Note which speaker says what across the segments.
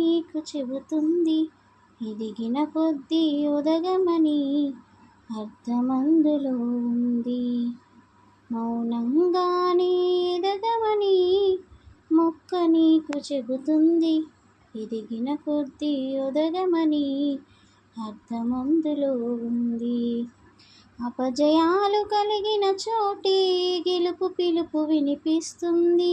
Speaker 1: నీకు చెబుతుంది. ఎదిగిన కొద్దీ ఉదగమని అర్థమందులో ఉంది. మౌనంగానే ఎదగమని మొక్క నీకు చెబుతుంది. ఎదిగిన కొద్దీ ఉదగమని అర్థమందులో ఉంది. అపజయాలు కలిగిన చోటి గెలుపు పిలుపు వినిపిస్తుంది.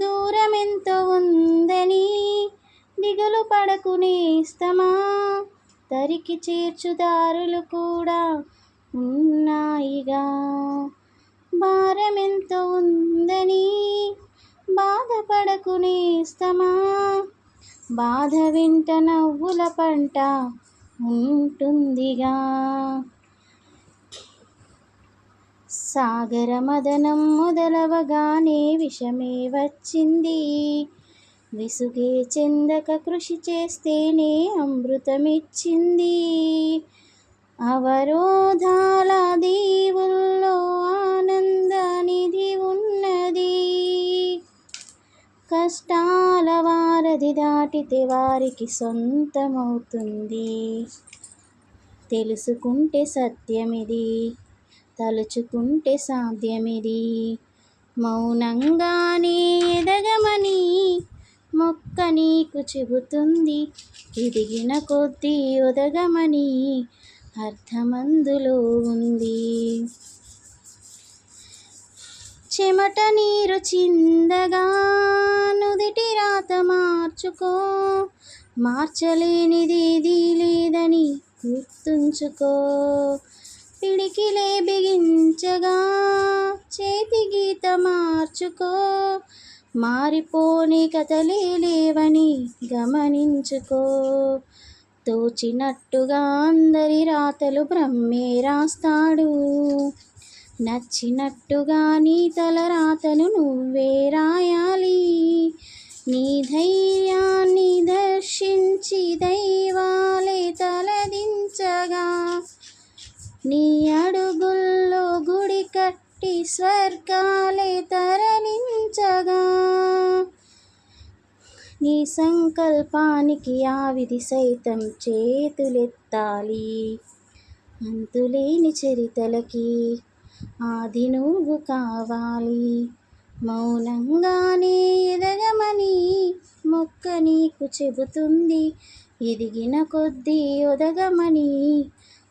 Speaker 1: దూరం ఎంతో ఉందని దిగులు పడకునేస్తమా తరికి చేర్చుదారులు కూడా ఉన్నాయిగా. భారమెంతో ఉందని బాధపడకునేస్తమా బాధ వెంట నవ్వుల పంట ఉంటుందిగా. సాగర మదనం మొదలవగానే విషమే వచ్చింది. విసుగే చెందక కృషి చేస్తేనే అమృతమిచ్చింది. అవరోధాల దీవుల్లో ఆనందనిధి ఉన్నది. కష్టాల వారధి దాటితే వారికి సొంతమవుతుంది. తెలుసుకుంటే సత్యమిది. తలుచుకుంటే సాధ్యమిది. మౌనంగానే ఎదగమని మొక్క నీకు చెబుతుంది. ఎదిగిన కొద్దీ ఒదగమని అర్థమందులో ఉంది. చెమట నీరు చిందగా నుదిటి రాత మార్చుకో. మార్చలేనిదేది లేదని గుర్తుంచుకో. పిడికిలే బిగించగా చేతి గీత మార్చుకో. మారిపోని కథలే లేవని గమనించుకో. తోచినట్టుగా అందరి రాతలు బ్రహ్మే రాస్తాడు. నచ్చినట్టుగా నీ తల రాతను నువ్వే రాయాలి. నీ ధైర్యాన్ని దర్శించి దైవాలే తల నీ అడుగుల్లో గుడి కట్టి స్వర్గాలే తరలించగా. నీ సంకల్పానికి ఆ విధి సైతం చేతులెత్తాలి. అంతులేని చరితలకి ఆది నువ్వు కావాలి. మౌనంగానే ఎదగమని మొక్క నీకు చెబుతుంది. ఎదిగిన కొద్దీ ఒదగమని